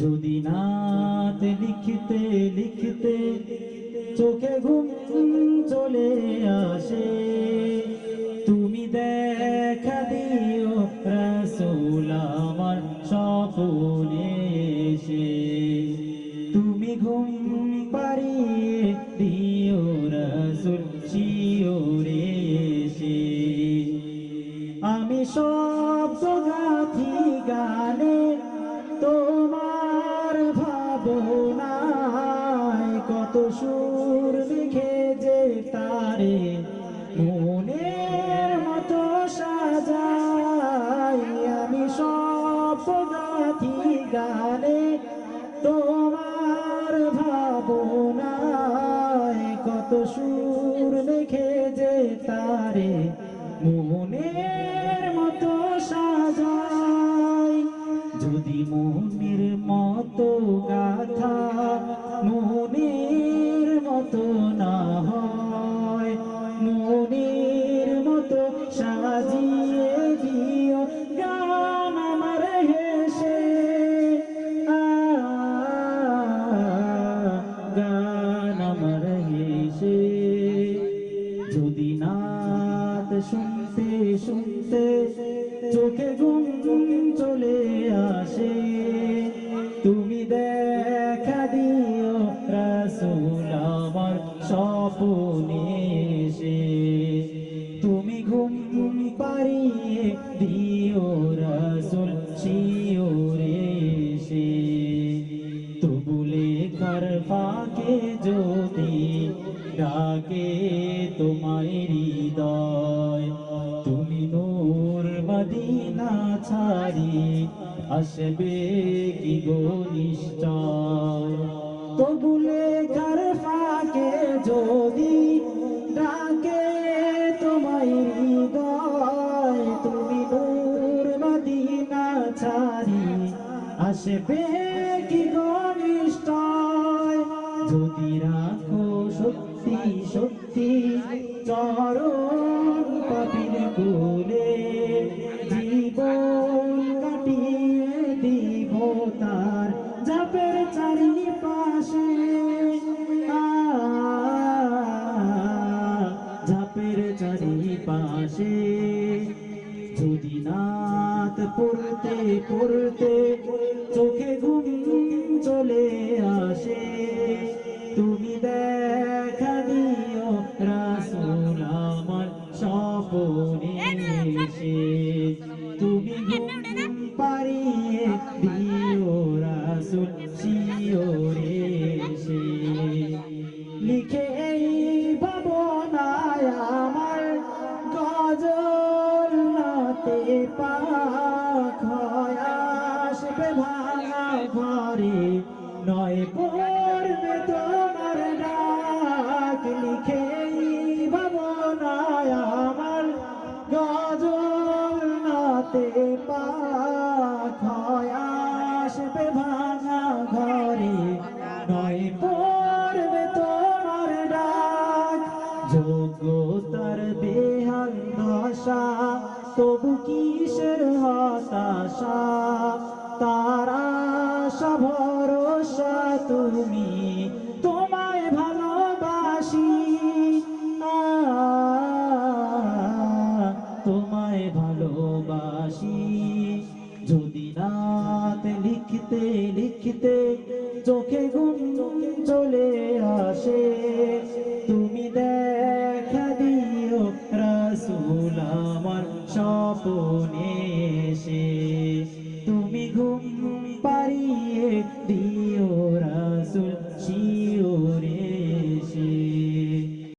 যদি নাত লিখতে লিখতে চোখে ঘুম চলে আসে, তুমি দেখা দিও রসুল আমার স্বপনে এসে। তুমি ঘুম পাড়িয়ে দিও রসুল শিওরে এসে। আমি সব গাথি গানে সুর লিখে যে তারে মনের মতো সাজাই। আমি সব গাথি গানে তোমার ভাবনায় কত সুর লিখে যে তারে মনের যদি নাত শুনতে শুনতে চোখে ঘুম চলে আসে, তুমি দেখা দিও রাসূল আমার স্বপনে তুমি ঘুম পাড়িয়ে দিও রাসূল শিওরে এসে। তবুলে কার ফাঁকে যদি ডাকে তোমার হৃদয়। তুমি নূর মদিনা ছাড়ি, আসবে কি গো নিশ্চয়? তবুলে কার ফাঁকে যদি ডাকে তোমায় হৃদয়, তুমি নূর মদিনা ছাড়ি, আসবে যদি রাখো, সত্যি সত্যি। চরণ পাপির কোলে জীবন কাটিয়ে দিব তার জাপের চারিপাশে। ঝাপের চারিপাশে। যদি নাত পড়তে পড়তে চোখে ঘুম চলে আসে রাসূল শিওরে লিখে এই ভাবনায় আমার গজল নাতে পাখ আসবে ভাঙা ঘরে, নয় পড়বে তোমার ডাক। লিখে ভাবনায় আমার গজল নাতে পাখ আসবে ভাঙা পড়বে তোমার ডাক যোগ্যতার বেহাল দশা, তবু কিসের হতাশা? তারা ভরসা তুমি তোমায় ভালোবাসি। তোমায় ভালোবাসি। যদি রাত লিখতে লিখতে চোখে ঘুম চলে